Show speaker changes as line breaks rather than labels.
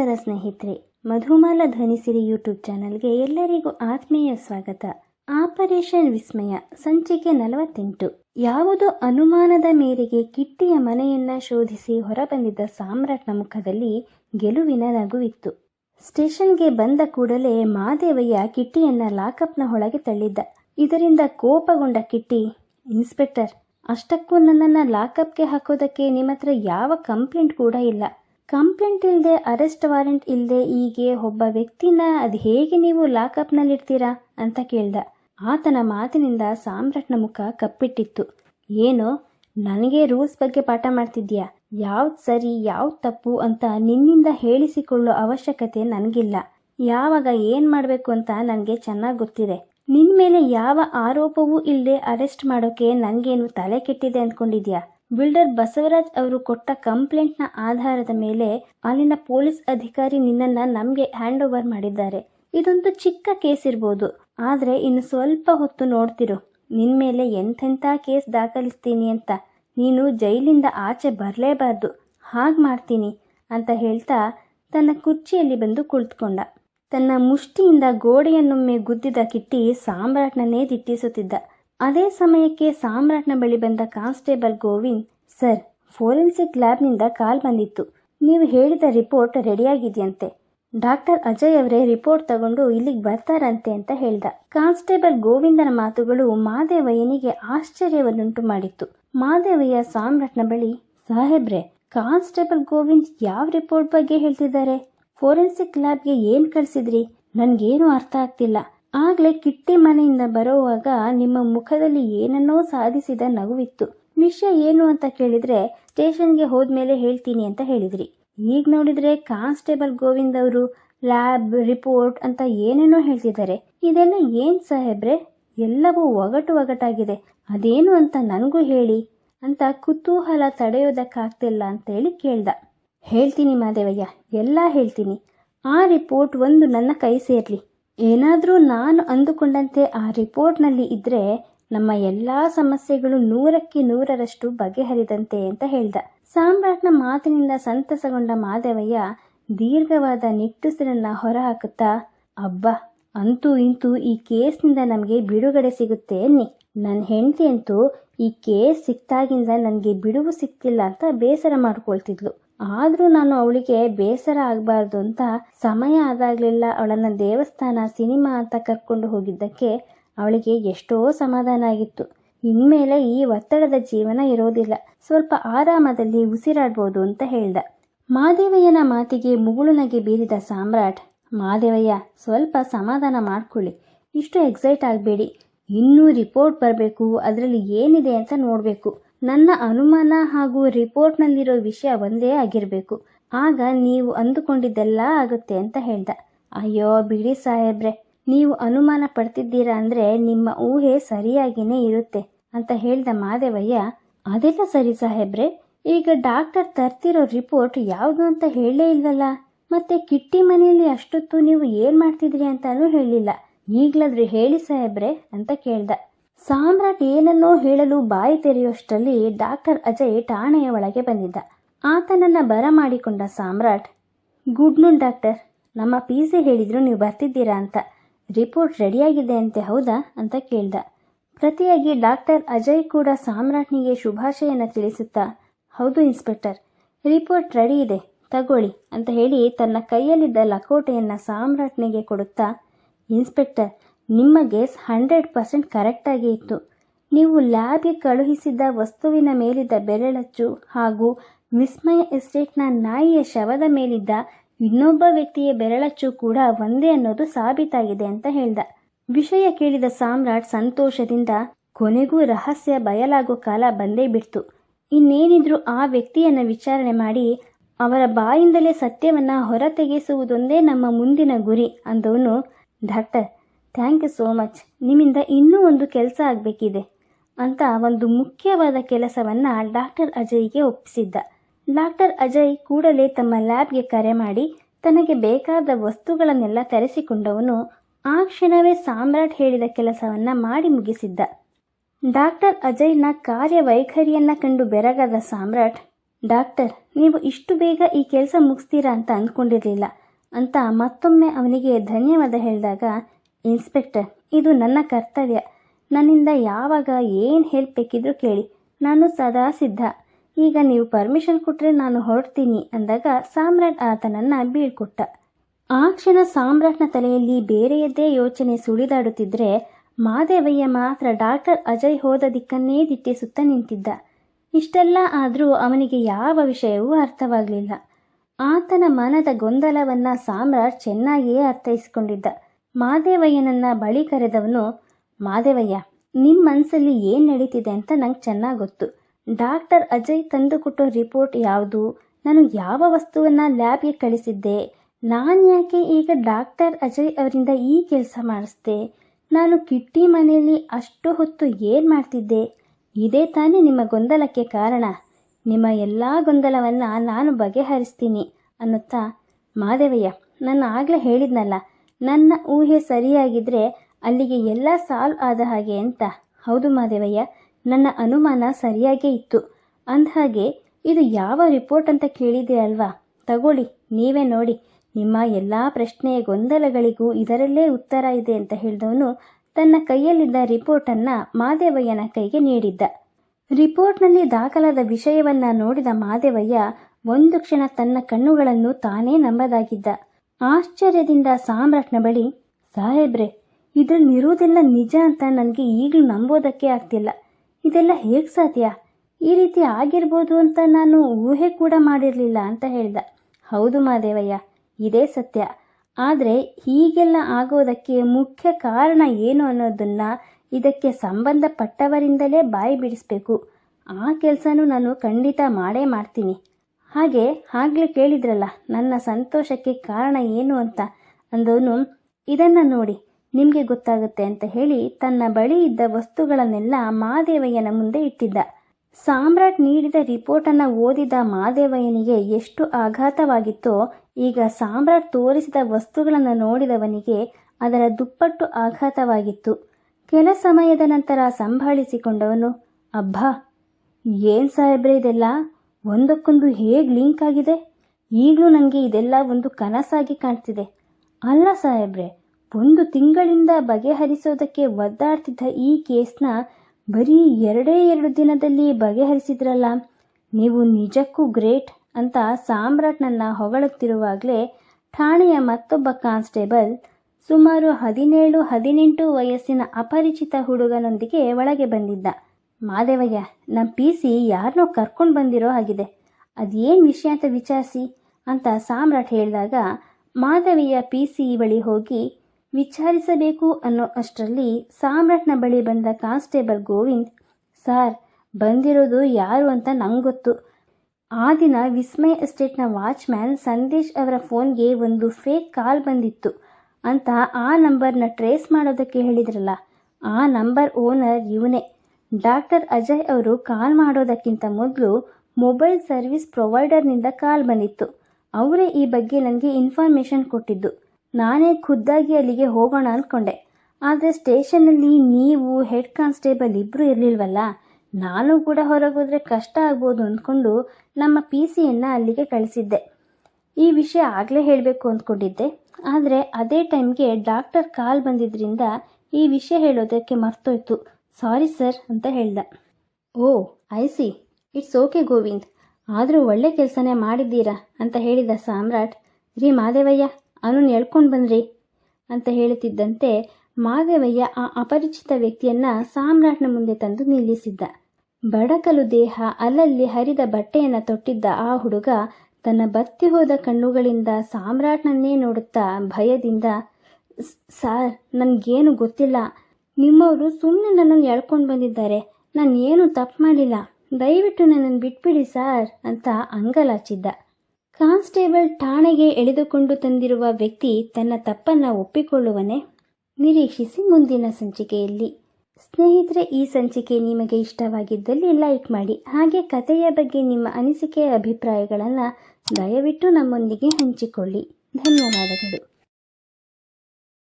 ನಮಸ್ಕಾರ ಸ್ನೇಹಿತರೆ, ಮಧುಮಾಲ ಧ್ವನಿಸಿರಿ ಯೂಟ್ಯೂಬ್ ಚಾನಲ್ಗೆ ಎಲ್ಲರಿಗೂ ಆತ್ಮೀಯ ಸ್ವಾಗತ. ಆಪರೇಷನ್ ವಿಸ್ಮಯ, ಸಂಚಿಕೆ ನಲವತ್ತೆಂಟು. ಯಾವುದೋ ಅನುಮಾನದ ಮೇರೆಗೆ ಕಿಟ್ಟಿಯ ಮನೆಯನ್ನ ಶೋಧಿಸಿ ಹೊರಬಂದಿದ್ದ ಸಾಮ್ರಾಟ್ನ ಮುಖದಲ್ಲಿ ಗೆಲುವಿನ ನಗುವಿತ್ತು. ಸ್ಟೇಷನ್ಗೆ ಬಂದ ಕೂಡಲೇ ಮಾದೇವಯ್ಯ ಕಿಟ್ಟಿಯನ್ನ ಲಾಕಪ್ನ ಒಳಗೆ ತಳ್ಳಿದ್ದ. ಇದರಿಂದ ಕೋಪಗೊಂಡ ಕಿಟ್ಟಿ, ಇನ್ಸ್ಪೆಕ್ಟರ್, ಅಷ್ಟಕ್ಕೂ ನನ್ನನ್ನು ಲಾಕಪ್ಗೆ ಹಾಕೋದಕ್ಕೆ ನಿಮ್ಮ ಹತ್ರ ಯಾವ ಕಂಪ್ಲೇಂಟ್ ಕೂಡ ಇಲ್ಲ. ಕಂಪ್ಲೇಂಟ್ ಇಲ್ಲದೆ ಅರೆಸ್ಟ್ ವಾರೆಂಟ್ ಇಲ್ಲದೆ ಹೀಗೆ ಒಬ್ಬ ವ್ಯಕ್ತಿನ ಅದು ಹೇಗೆ ನೀವು ಲಾಕಪ್ನಲ್ಲಿಡ್ತೀರಾ ಅಂತ ಕೇಳ್ದ. ಆತನ ಮಾತಿನಿಂದ ಸಾಮ್ರಾಟ್ನ ಮುಖ ಕಪ್ಪಿಟ್ಟಿತ್ತು. ಏನು, ನನಗೆ ರೂಲ್ಸ್ ಬಗ್ಗೆ ಪಾಠ ಮಾಡ್ತಿದ್ಯಾ? ಯಾವ್ದು ಸರಿ, ಯಾವ್ದು ತಪ್ಪು ಅಂತ ನಿನ್ನಿಂದ ಹೇಳಿಸಿಕೊಳ್ಳೋ ಅವಶ್ಯಕತೆ ನನಗಿಲ್ಲ. ಯಾವಾಗ ಏನು ಮಾಡಬೇಕು ಅಂತ ನನಗೆ ಚೆನ್ನಾಗಿ ಗೊತ್ತಿದೆ. ನಿನ್ನ ಮೇಲೆ ಯಾವ ಆರೋಪವೂ ಇಲ್ಲದೆ ಅರೆಸ್ಟ್ ಮಾಡೋಕೆ ನನಗೇನು ತಲೆ ಕೆಟ್ಟಿದೆ ಅಂದ್ಕೊಂಡಿದ್ಯಾ ಬಿಲ್ಡರ್ ಬಸವರಾಜ್ ಅವರು ಕೊಟ್ಟ ಕಂಪ್ಲೇಂಟ್ನ ಆಧಾರದ ಮೇಲೆ ಅಲ್ಲಿನ ಪೊಲೀಸ್ ಅಧಿಕಾರಿ ನಿನ್ನನ್ನು ನಮಗೆ ಹ್ಯಾಂಡ್ ಓವರ್ ಮಾಡಿದ್ದಾರೆ. ಇದೊಂದು ಚಿಕ್ಕ ಕೇಸ್ ಇರ್ಬೋದು. ಆದರೆ ಇನ್ನು ಸ್ವಲ್ಪ ಹೊತ್ತು ನೋಡ್ತಿರು. ನಿನ್ನ ಮೇಲೆ ಎಂಥೆಂಥ ಕೇಸ್ ದಾಖಲಿಸ್ತೀನಿ ಅಂತ. ನೀನು ಜೈಲಿಂದ ಆಚೆ ಬರಲೇಬಾರ್ದು. ಹಾಗೆ ಮಾಡ್ತೀನಿ ಅಂತ ಹೇಳ್ತಾ ತನ್ನ ಕುರ್ಚಿಯಲ್ಲಿ ಬಂದು ಕುಳಿತುಕೊಂಡ. ತನ್ನ ಮುಷ್ಟಿಯಿಂದ ಗೋಡೆಯನ್ನೊಮ್ಮೆ ಗುದ್ದಿದ ಕಿಟ್ಟಿ ಸಾಮ್ರಾಟ್ನನ್ನೇ ದಿಟ್ಟಿಸುತ್ತಿದ್ದ. ಅದೇ ಸಮಯಕ್ಕೆ ಸಾಮ್ರಾಟ್ನ ಬಳಿ ಬಂದ ಕಾನ್ಸ್ಟೇಬಲ್ ಗೋವಿಂದ್, ಸರ್, ಫೋರೆನ್ಸಿಕ್ ಲ್ಯಾಬ್ನಿಂದ ಕಾಲ್ ಬಂದಿತ್ತು. ನೀವು ಹೇಳಿದ ರಿಪೋರ್ಟ್ ರೆಡಿಯಾಗಿದೆಯಂತೆ. ಡಾಕ್ಟರ್ ಅಜಯ್ ಅವರೇ ರಿಪೋರ್ಟ್ ತಗೊಂಡು ಇಲ್ಲಿಗೆ ಬರ್ತಾರಂತೆ ಅಂತ ಹೇಳ್ದ. ಕಾನ್ಸ್ಟೇಬಲ್ ಗೋವಿಂದನ ಮಾತುಗಳು ಮಾದೇವಯ್ಯನಿಗೆ ಆಶ್ಚರ್ಯವನ್ನುಂಟು ಮಾಡಿತ್ತು. ಮಾದೇವಯ್ಯ ಸಾಮ್ರಾಟ್ನ ಬಳಿ, ಸಾಹೇಬ್ರೆ, ಕಾನ್ಸ್ಟೇಬಲ್ ಗೋವಿಂದ್ ಯಾವ ರಿಪೋರ್ಟ್ ಬಗ್ಗೆ ಹೇಳ್ತಿದ್ದಾರೆ? ಫೋರೆನ್ಸಿಕ್ ಲ್ಯಾಬ್ಗೆ ಏನು ಕಳಿಸಿದ್ರಿ? ನನಗೇನು ಅರ್ಥ ಆಗ್ತಿಲ್ಲ. ಆಗ್ಲೇ ಕಿಟ್ಟಿ ಮನೆಯಿಂದ ಬರುವಾಗ ನಿಮ್ಮ ಮುಖದಲ್ಲಿ ಏನನ್ನೋ ಸಾಧಿಸಿದ ನಗುವಿತ್ತು. ವಿಷಯ ಏನು ಅಂತ ಕೇಳಿದ್ರೆ, ಸ್ಟೇಷನ್ಗೆ ಹೋದ್ಮೇಲೆ ಹೇಳ್ತೀನಿ ಅಂತ ಹೇಳಿದ್ರಿ. ಈಗ ನೋಡಿದ್ರೆ ಕಾನ್ಸ್ಟೇಬಲ್ ಗೋವಿಂದ್ ಅವರು ಲ್ಯಾಬ್ ರಿಪೋರ್ಟ್ ಅಂತ ಏನೇನೋ ಹೇಳ್ತಿದ್ದಾರೆ. ಇದೆಲ್ಲ ಏನ್ ಸಾಹೇಬ್ರೆ? ಎಲ್ಲವೂ ಒಗಟು ಒಗಟಾಗಿದೆ. ಅದೇನು ಅಂತ ನನಗೂ ಹೇಳಿ ಅಂತ ಕುತೂಹಲ ತಡೆಯೋದಕ್ಕಾಗ್ತಿಲ್ಲ ಅಂತೇಳಿ ಕೇಳ್ದ. ಹೇಳ್ತೀನಿ ಮಾದೇವಯ್ಯ, ಎಲ್ಲ ಹೇಳ್ತೀನಿ. ಆ ರಿಪೋರ್ಟ್ ಒಂದು ನನ್ನ ಕೈ ಸೇರ್ಲಿ. ಏನಾದರೂ ನಾನು ಅಂದುಕೊಂಡಂತೆ ಆ ರಿಪೋರ್ಟ್ನಲ್ಲಿ ಇದ್ದರೆ ನಮ್ಮ ಎಲ್ಲ ಸಮಸ್ಯೆಗಳು ನೂರಕ್ಕೆ ನೂರರಷ್ಟು ಬಗೆಹರಿದಂತೆ ಅಂತ ಹೇಳ್ದ. ಸಾಮ್ರಾಟ್ನ ಮಾತಿನಿಂದ ಸಂತಸಗೊಂಡ ಮಾದೇವಯ್ಯ ದೀರ್ಘವಾದ ನಿಟ್ಟುಸಿರನ್ನ ಹೊರಹಾಕುತ್ತಾ, ಅಬ್ಬಾ, ಅಂತೂ ಇಂತೂ ಈ ಕೇಸ್ನಿಂದ ನಮಗೆ ಬಿಡುಗಡೆ ಸಿಗುತ್ತೆ ಅನ್ನಿ. ನನ್ನ ಹೆಂಡತಿ ಅಂತೂ ಈ ಕೇಸ್ ಸಿಕ್ತಾಗಿಂದ ನನಗೆ ಬಿಡುವು ಸಿಕ್ತಿಲ್ಲ ಅಂತ ಬೇಸರ ಮಾಡ್ಕೊಳ್ತಿದ್ಲು. ಆದರೂ ನಾನು ಅವಳಿಗೆ ಬೇಸರ ಆಗಬಾರ್ದು ಅಂತ ಸಮಯ ಆದಾಗಲೆಲ್ಲ. ಅವಳನ್ನು ದೇವಸ್ಥಾನ, ಸಿನಿಮಾ ಅಂತ ಕರ್ಕೊಂಡು ಹೋಗಿದ್ದಕ್ಕೆ ಅವಳಿಗೆ ಎಷ್ಟೋ ಸಮಾಧಾನ ಆಗಿತ್ತು. ಇನ್ಮೇಲೆ ಈ ಒತ್ತಡದ ಜೀವನ ಇರೋದಿಲ್ಲ. ಸ್ವಲ್ಪ ಆರಾಮದಲ್ಲಿ ಉಸಿರಾಡ್ಬೋದು ಅಂತ ಹೇಳ್ದ. ಮಾದೇವಯ್ಯನ ಮಾತಿಗೆ ಮುಗುಳುನಗೆ ಬೀರಿದ ಸಾಮ್ರಾಟ್, ಮಾದೇವಯ್ಯ, ಸ್ವಲ್ಪ ಸಮಾಧಾನ ಮಾಡ್ಕೊಳ್ಳಿ. ಇಷ್ಟು ಎಕ್ಸೈಟ್ ಆಗಬೇಡಿ. ಇನ್ನೂ ರಿಪೋರ್ಟ್ ಬರಬೇಕು, ಅದರಲ್ಲಿ ಏನಿದೆ ಅಂತ ನೋಡಬೇಕು. ನನ್ನ ಅನುಮಾನ ಹಾಗೂ ರಿಪೋರ್ಟ್ನಲ್ಲಿರೋ ವಿಷಯ ಒಂದೇ ಆಗಿರಬೇಕು. ಆಗ ನೀವು ಅಂದುಕೊಂಡಿದ್ದೆಲ್ಲ ಆಗುತ್ತೆ ಅಂತ ಹೇಳ್ದ. ಅಯ್ಯೋ ಬಿಡಿ ಸಾಹೇಬ್ರೆ, ನೀವು ಅನುಮಾನ ಪಡ್ತಿದ್ದೀರಾ ಅಂದರೆ ನಿಮ್ಮ ಊಹೆ ಸರಿಯಾಗಿಯೇ ಇರುತ್ತೆ ಅಂತ ಹೇಳ್ದ ಮಾದೇವಯ್ಯ. ಅದೆಲ್ಲ ಸರಿ ಸಾಹೇಬ್ರೆ, ಈಗ ಡಾಕ್ಟರ್ ತರ್ತಿರೋ ರಿಪೋರ್ಟ್ ಯಾವುದು ಅಂತ ಹೇಳೇ ಇಲ್ವಲ್ಲ? ಮತ್ತೆ ಕಿಟ್ಟಿ ಮನೆಯಲ್ಲಿ ಅಷ್ಟೊತ್ತು ನೀವು ಏನು ಮಾಡ್ತಿದ್ರಿ ಅಂತಾನೂ ಹೇಳಿಲ್ಲ. ಈಗಲಾದ್ರೂ ಹೇಳಿ ಸಾಹೇಬ್ರೆ ಅಂತ ಕೇಳ್ದ. ಸಾಮ್ರಾಟ್ ಏನನ್ನೋ ಹೇಳಲು ಬಾಯಿ ತೆರೆಯುವಷ್ಟರಲ್ಲಿ ಡಾಕ್ಟರ್ ಅಜಯ್ ಠಾಣೆಯ ಒಳಗೆ ಬಂದಿದ್ದ. ಆತನನ್ನ ಬರಮಾಡಿಕೊಂಡ ಸಾಮ್ರಾಟ್, ಗುಡ್ ನೂನ್ ಡಾಕ್ಟರ್, ನಮ್ಮ ಪಿ ಸಿ ಹೇಳಿದ್ರು ನೀವು ಬರ್ತಿದ್ದೀರಾ ಅಂತ. ರಿಪೋರ್ಟ್ ರೆಡಿಯಾಗಿದೆ ಅಂತೆ ಹೌದಾ? ಅಂತ ಕೇಳ್ದ. ಪ್ರತಿಯಾಗಿ ಡಾಕ್ಟರ್ ಅಜಯ್ ಕೂಡ ಸಾಮ್ರಾಟ್ನಿಗೆ ಶುಭಾಶಯನ ತಿಳಿಸುತ್ತಾ, ಹೌದು ಇನ್ಸ್ಪೆಕ್ಟರ್, ರಿಪೋರ್ಟ್ ರೆಡಿ ಇದೆ, ತಗೊಳ್ಳಿ ಅಂತ ಹೇಳಿ ತನ್ನ ಕೈಯಲ್ಲಿದ್ದ ಲಕೋಟೆಯನ್ನು ಸಾಮ್ರಾಟ್ನಿಗೆ ಕೊಡುತ್ತಾ ಇನ್ಸ್ಪೆಕ್ಟರ್, ನಿಮ್ಮ ಗೇಸ್ ಹಂಡ್ರೆಡ್ ಪರ್ಸೆಂಟ್ ಕರೆಕ್ಟಾಗಿ ಇತ್ತು. ನೀವು ಲ್ಯಾಬ್ಗೆ ಕಳುಹಿಸಿದ್ದ ವಸ್ತುವಿನ ಮೇಲಿದ್ದ ಬೆರಳಚ್ಚು ಹಾಗೂ ವಿಸ್ಮಯ ಎಸ್ಟೇಟ್ನ ನಾಯಿಯ ಶವದ ಮೇಲಿದ್ದ ಇನ್ನೊಬ್ಬ ವ್ಯಕ್ತಿಯ ಬೆರಳಚ್ಚು ಕೂಡ ಒಂದೇ ಅನ್ನೋದು ಸಾಬೀತಾಗಿದೆ ಅಂತ ಹೇಳ್ದ. ವಿಷಯ ಕೇಳಿದ ಸಾಮ್ರಾಟ್ ಸಂತೋಷದಿಂದ ಕೊನೆಗೂ ರಹಸ್ಯ ಬಯಲಾಗೋ ಕಾಲ ಬಂದೇ ಬಿಡ್ತು. ಇನ್ನೇನಿದ್ರೂ ಆ ವ್ಯಕ್ತಿಯನ್ನು ವಿಚಾರಣೆ ಮಾಡಿ ಅವರ ಬಾಯಿಂದಲೇ ಸತ್ಯವನ್ನು ಹೊರತೆಗೆಸುವುದೊಂದೇ ನಮ್ಮ ಮುಂದಿನ ಗುರಿ ಅಂದವನು doctor thank you so much. ನಿಮ್ಮಿಂದ ಇನ್ನೂ ಒಂದು ಕೆಲಸ ಆಗಬೇಕಿದೆ ಅಂತ ಒಂದು ಮುಖ್ಯವಾದ ಕೆಲಸವನ್ನು ಡಾಕ್ಟರ್ ಅಜಯ್ಗೆ ಒಪ್ಪಿಸಿದ್ದ. ಡಾಕ್ಟರ್ ಅಜಯ್ ಕೂಡಲೇ ತಮ್ಮ ಲ್ಯಾಬ್ಗೆ ಕರೆ ಮಾಡಿ ತನಗೆ ಬೇಕಾದ ವಸ್ತುಗಳನ್ನೆಲ್ಲ ತರಿಸಿಕೊಂಡವನು ಆ ಕ್ಷಣವೇ ಸಾಮ್ರಾಟ್ ಹೇಳಿದ ಕೆಲಸವನ್ನು ಮಾಡಿ ಮುಗಿಸಿದ್ದ. ಡಾಕ್ಟರ್ ಅಜಯ್ನ ಕಾರ್ಯವೈಖರಿಯನ್ನು ಕಂಡು ಬೆರಗಾದ ಸಾಮ್ರಾಟ್, ಡಾಕ್ಟರ್, ನೀವು ಇಷ್ಟು ಬೇಗ ಈ ಕೆಲಸ ಮುಗಿಸ್ತೀರಾ ಅಂತ ಅಂದ್ಕೊಂಡಿರಲಿಲ್ಲ ಅಂತ ಮತ್ತೊಮ್ಮೆ ಅವನಿಗೆ ಧನ್ಯವಾದ ಹೇಳಿದಾಗ, ಇನ್ಸ್ಪೆಕ್ಟರ್, ಇದು ನನ್ನ ಕರ್ತವ್ಯ. ನನ್ನಿಂದ ಯಾವಾಗ ಏನು ಹೆಲ್ಪ್ ಬೇಕಿದ್ರು ಕೇಳಿ. ನಾನು ಸದಾ ಸಿದ್ಧ. ಈಗ ನೀವು ಪರ್ಮಿಷನ್ ಕೊಟ್ಟರೆ ನಾನು ಹೊರಡ್ತೀನಿ ಅಂದಾಗ ಸಾಮ್ರಾಟ್ ಆತನನ್ನು ಬೀಳ್ಕೊಟ್ಟ. ಆ ಕ್ಷಣ ಸಾಮ್ರಾಟ್ನ ತಲೆಯಲ್ಲಿ ಬೇರೆಯದ್ದೇ ಯೋಚನೆ ಸುಳಿದಾಡುತ್ತಿದ್ದರೆ ಮಾದೇವಯ್ಯ ಮಾತ್ರ ಡಾಕ್ಟರ್ ಅಜಯ್ ಹೋದ ದಿಕ್ಕನ್ನೇ ದಿಟ್ಟಿಸುತ್ತಾ ನಿಂತಿದ್ದ. ಇಷ್ಟೆಲ್ಲ ಆದರೂ ಅವನಿಗೆ ಯಾವ ವಿಷಯವೂ ಅರ್ಥವಾಗಲಿಲ್ಲ. ಆತನ ಮನದ ಗೊಂದಲವನ್ನ ಸಾಮ್ರಾಟ್ ಚೆನ್ನಾಗಿಯೇ ಅರ್ಥೈಸಿಕೊಂಡಿದ್ದ. ಮಾದೇವಯ್ಯನನ್ನ ಬಳಿ ಕರೆದವನು, ಮಾದೇವಯ್ಯ ನಿಮ್ಮ ಮನಸ್ಸಲ್ಲಿ ಏನು ನಡೀತಿದೆ ಅಂತ ನಂಗೆ ಚೆನ್ನಾಗಿ ಗೊತ್ತು. ಡಾಕ್ಟರ್ ಅಜಯ್ ತಂದುಕೊಟ್ಟೋ ರಿಪೋರ್ಟ್ ಯಾವುದು? ನಾನು ಯಾವ ವಸ್ತುವನ್ನು ಲ್ಯಾಬ್ಗೆ ಕಳಿಸಿದ್ದೆ? ನಾನು ಯಾಕೆ ಈಗ ಡಾಕ್ಟರ್ ಅಜಯ್ ಅವರಿಂದ ಈ ಕೆಲಸ ಮಾಡಿಸ್ದೆ? ನಾನು ಕಿಟ್ಟಿ ಮನೆಯಲ್ಲಿ ಅಷ್ಟು ಹೊತ್ತು ಏನು ಮಾಡ್ತಿದ್ದೆ? ಇದೇ ತಾನೇ ನಿಮ್ಮ ಗೊಂದಲಕ್ಕೆ ಕಾರಣ. ನಿಮ್ಮ ಎಲ್ಲ ಗೊಂದಲವನ್ನು ನಾನು ಬಗೆಹರಿಸ್ತೀನಿ ಅನ್ನುತ್ತಾ, ಮಾದೇವಯ್ಯ ನಾನು ಆಗಲೇ ಹೇಳಿದ್ನಲ್ಲ, ನನ್ನ ಊಹೆ ಸರಿಯಾಗಿದ್ದರೆ ಅಲ್ಲಿಗೆ ಎಲ್ಲ ಸಾಲ್ವ್ ಆದ ಹಾಗೆ ಅಂತ ಹೌದು ಮಾದೇವಯ್ಯ, ನನ್ನ ಅನುಮಾನ ಸರಿಯಾಗೇ ಇತ್ತು. ಅಂದಹಾಗೆ ಇದು ಯಾವ ರಿಪೋರ್ಟ್ ಅಂತ ಕೇಳಿದೆ ಅಲ್ವಾ? ತಗೊಳ್ಳಿ, ನೀವೇ ನೋಡಿ. ನಿಮ್ಮ ಎಲ್ಲ ಪ್ರಶ್ನೆಯ ಗೊಂದಲಗಳಿಗೂ ಇದರಲ್ಲೇ ಉತ್ತರ ಇದೆ ಅಂತ ಹೇಳಿದವನು ತನ್ನ ಕೈಯಲ್ಲಿದ್ದ ರಿಪೋರ್ಟನ್ನು ಮಾದೇವಯ್ಯನ ಕೈಗೆ ನೀಡಿದ್ದ. ರಿಪೋರ್ಟ್ನಲ್ಲಿ ದಾಖಲಾದ ವಿಷಯವನ್ನ ನೋಡಿದ ಮಾದೇವಯ್ಯ, ಒಂದು ಕ್ಷಣ ತನ್ನ ಕಣ್ಣುಗಳನ್ನು ತಾನೇ ನಂಬದಾಗಿದ್ದ. ಆಶ್ಚರ್ಯದಿಂದ ಸಾಮ್ರಾಟ್ನ ಬಳಿ, ಸಾಹೇಬ್ರೆ ಇದ್ರಲ್ಲಿರುವುದೆಲ್ಲ ನಿಜ ಅಂತ ನನಗೆ ಈಗಲೂ ನಂಬೋದಕ್ಕೆ ಆಗ್ತಿಲ್ಲ. ಇದೆಲ್ಲ ಹೇಗೆ ಸಾಧ್ಯ? ಈ ರೀತಿ ಆಗಿರ್ಬೋದು ಅಂತ ನಾನು ಊಹೆ ಕೂಡ ಮಾಡಿರಲಿಲ್ಲ ಅಂತ ಹೇಳ್ದ. ಹೌದು ಮಾದೇವಯ್ಯ, ಇದೇ ಸತ್ಯ. ಆದರೆ ಹೀಗೆಲ್ಲ ಆಗೋದಕ್ಕೆ ಮುಖ್ಯ ಕಾರಣ ಏನು ಅನ್ನೋದನ್ನ ಇದಕ್ಕೆ ಸಂಬಂಧಪಟ್ಟವರಿಂದಲೇ ಬಾಯಿ ಬಿಡಿಸ್ಬೇಕು. ಆ ಕೆಲಸನೂ ನಾನು ಖಂಡಿತ ಮಾಡೇ ಮಾಡ್ತೀನಿ. ಹಾಗೆ ಆಗಲೇ ಕೇಳಿದ್ರಲ್ಲ, ನನ್ನ ಸಂತೋಷಕ್ಕೆ ಕಾರಣ ಏನು ಅಂತ? ಅಂದವನು ಇದನ್ನು ನೋಡಿ, ನಿಮಗೆ ಗೊತ್ತಾಗುತ್ತೆ ಅಂತ ಹೇಳಿ ತನ್ನ ಬಳಿ ಇದ್ದ ವಸ್ತುಗಳನ್ನೆಲ್ಲ ಮಾದೇವಯ್ಯನ ಮುಂದೆ ಇಟ್ಟಿದ್ದ. ಸಾಮ್ರಾಟ್ ನೀಡಿದ ರಿಪೋರ್ಟನ್ನು ಓದಿದ ಮಾದೇವಯ್ಯನಿಗೆ ಎಷ್ಟು ಆಘಾತವಾಗಿತ್ತೋ, ಈಗ ಸಾಮ್ರಾಟ್ ತೋರಿಸಿದ ವಸ್ತುಗಳನ್ನು ನೋಡಿದವನಿಗೆ ಅದರ ದುಪ್ಪಟ್ಟು ಆಘಾತವಾಗಿತ್ತು. ಕೆಲ ಸಮಯದ ನಂತರ ಸಂಭಾಳಿಸಿಕೊಂಡವನು, ಅಬ್ಬಾ, ಏನು ಸಾಹೇಬ್ರೆ ಇದೆಲ್ಲ? ಒಂದಕ್ಕೊಂದು ಹೇಗೆ ಲಿಂಕ್ ಆಗಿದೆ? ಈಗಲೂ ನನಗೆ ಇದೆಲ್ಲ ಒಂದು ಕನಸಾಗಿ ಕಾಣ್ತಿದೆ. ಅಲ್ಲ ಸಾಹೇಬ್ರೆ, ಒಂದು ತಿಂಗಳಿಂದ ಬಗೆಹರಿಸೋದಕ್ಕೆ ಒದ್ದಾಡ್ತಿದ್ದ ಈ ಕೇಸ್ನ ಬರೀ ಎರಡೇ ಎರಡು ದಿನದಲ್ಲಿ ಬಗೆಹರಿಸಿದ್ರಲ್ಲ? ನೀವು ನಿಜಕ್ಕೂ ಗ್ರೇಟ್ ಅಂತ ಸಾಮ್ರಾಟ್ನನ್ನ ಹೊಗಳುತ್ತಿರುವಾಗಲೇ ಠಾಣೆಯ ಮತ್ತೊಬ್ಬ ಕಾನ್ಸ್ಟೇಬಲ್ ಸುಮಾರು ಹದಿನೇಳು, ಹದಿನೆಂಟು ವಯಸ್ಸಿನ ಅಪರಿಚಿತ ಹುಡುಗನೊಂದಿಗೆ ಒಳಗೆ ಬಂದಿದ್ದ. ಮಾದೇವಯ್ಯ ನಮ್ಮ ಪಿ ಸಿ ಯಾರನ್ನೋ ಕರ್ಕೊಂಡು ಬಂದಿರೋ ಹಾಗಿದೆ. ಅದೇನು ವಿಷಯ ಅಂತ ವಿಚಾರಿಸಿ? ಅಂತ ಸಾಮ್ರಾಟ್ ಹೇಳಿದಾಗ ಮಾಧವಿಯ ಪಿ ಸಿ ಬಳಿ ಹೋಗಿ ವಿಚಾರಿಸಬೇಕು ಅನ್ನೋ ಅಷ್ಟರಲ್ಲಿ ಸಾಮ್ರಾಟ್ನ ಬಳಿ ಬಂದ ಕಾನ್ಸ್ಟೇಬಲ್ ಗೋವಿಂದ್, ಸಾರ್, ಬಂದಿರೋದು ಯಾರು ಅಂತ ನಂಗೆ ಗೊತ್ತು. ಆ ದಿನ ವಿಸ್ಮಯ ಎಸ್ಟೇಟ್ನ ವಾಚ್ಮ್ಯಾನ್ ಸಂದೇಶ್ ಅವರ ಫೋನ್ಗೆ ಒಂದು ಫೇಕ್ ಕಾಲ್ ಬಂದಿತ್ತು. ಅಂತ ಆ ನಂಬರ್ನ ಟ್ರೇಸ್ ಮಾಡೋದಕ್ಕೆ ಹೇಳಿದ್ರಲ್ಲ, ಆ ನಂಬರ್ ಓನರ್ ಇವನೇ. ಡಾಕ್ಟರ್ ಅಜಯ್ ಅವರು ಕಾಲ್ ಮಾಡೋದಕ್ಕಿಂತ ಮೊದಲು ಮೊಬೈಲ್ ಸರ್ವಿಸ್ ಪ್ರೊವೈಡರ್ನಿಂದ ಕಾಲ್ ಬಂದಿತ್ತು. ಅವರೇ ಈ ಬಗ್ಗೆ ನನಗೆ ಇನ್ಫಾರ್ಮೇಷನ್ ಕೊಟ್ಟಿದ್ದು. ನಾನೇ ಖುದ್ದಾಗಿ ಅಲ್ಲಿಗೆ ಹೋಗೋಣ ಅಂದ್ಕೊಂಡೆ ಆದರೆ ಸ್ಟೇಷನಲ್ಲಿ ನೀವು ಹೆಡ್ ಕಾನ್ಸ್ಟೇಬಲ್ ಇಬ್ಬರು ಇರಲಿಲ್ವಲ್ಲ, ನಾನು ಕೂಡ ಹೊರಗೋದ್ರೆ ಕಷ್ಟ ಆಗ್ಬೋದು ಅಂದ್ಕೊಂಡು ನಮ್ಮ ಪಿ ಸಿಯನ್ನು ಅಲ್ಲಿಗೆ ಕಳಿಸಿದ್ದೆ. ಈ ವಿಷಯ ಆಗಲೇ ಹೇಳಬೇಕು ಅಂದ್ಕೊಂಡಿದ್ದೆ ಆದರೆ ಅದೇ ಟೈಮ್ಗೆ ಡಾಕ್ಟರ್ ಕಾಲ್ ಬಂದಿದ್ದರಿಂದ ಈ ವಿಷಯ ಹೇಳೋದಕ್ಕೆ ಮರ್ತೋಯ್ತು. ಸಾರಿ ಸರ್ ಅಂತ ಹೇಳ್ದ. ಓ I see it's okay Govind. ಆದರೂ ಒಳ್ಳೆ ಕೆಲಸನೇ ಮಾಡಿದ್ದೀರಾ ಅಂತ ಹೇಳಿದ ಸಾಮ್ರಾಟ್, ರೀ ಮಾದೇವಯ್ಯ ಅನುನ್ ಎಳ್ಕೊಂಡು ಬಂದ್ರಿ ಅಂತ ಹೇಳುತ್ತಿದ್ದಂತೆ ಮಾದೇವಯ್ಯ ಆ ಅಪರಿಚಿತ ವ್ಯಕ್ತಿಯನ್ನ ಸಾಮ್ರಾಟ್ನ ಮುಂದೆ ತಂದು ನಿಲ್ಲಿಸಿದ್ದ. ಬಡಕಲು ದೇಹ ಅಲ್ಲಲ್ಲಿ ಹರಿದ ಬಟ್ಟೆಯನ್ನು ತೊಟ್ಟಿದ್ದ ಆ ಹುಡುಗ ತನ್ನ ಬತ್ತಿ ಹೋದ ಕಣ್ಣುಗಳಿಂದ ಸಾಮ್ರಾಟ್ನನ್ನೇ ನೋಡುತ್ತಾ ಭಯದಿಂದ, "ಸ್- ಸಾರ್, ನನಗೇನು ಗೊತ್ತಿಲ್ಲ. ನಿಮ್ಮವರು ಸುಮ್ಮನೆ ನನ್ನನ್ನು ಎಳ್ಕೊಂಡು ಬಂದಿದ್ದಾರೆ. ನಾನು ಏನು ತಪ್ಪು ಮಾಡಿಲ್ಲ ದಯವಿಟ್ಟು ನನ್ನನ್ನು ಬಿಟ್ಬಿಡಿ, ಸಾರ್, ಅಂತ ಅಂಗಲಾಚಿದ್ದ. ಕಾನ್ಸ್ಟೇಬಲ್ ಠಾಣೆಗೆ ಎಳೆದುಕೊಂಡು ತಂದಿರುವ ವ್ಯಕ್ತಿ ತನ್ನ ತಪ್ಪನ್ನು ಒಪ್ಪಿಕೊಳ್ಳುವನೆ ನಿರೀಕ್ಷಿಸಿ ಮುಂದಿನ ಸಂಚಿಕೆಯಲ್ಲಿ. ಸ್ನೇಹಿತರೆ, ಈ ಸಂಚಿಕೆ ನಿಮಗೆ ಇಷ್ಟವಾಗಿದ್ದಲ್ಲಿ ಲೈಕ್ ಮಾಡಿ. ಹಾಗೆ ಕಥೆಯ ಬಗ್ಗೆ ನಿಮ್ಮ ಅನಿಸಿಕೆ, ಅಭಿಪ್ರಾಯಗಳನ್ನು ದಯವಿಟ್ಟು ನಮ್ಮೊಂದಿಗೆ ಹಂಚಿಕೊಳ್ಳಿ. ಧನ್ಯವಾದಗಳು.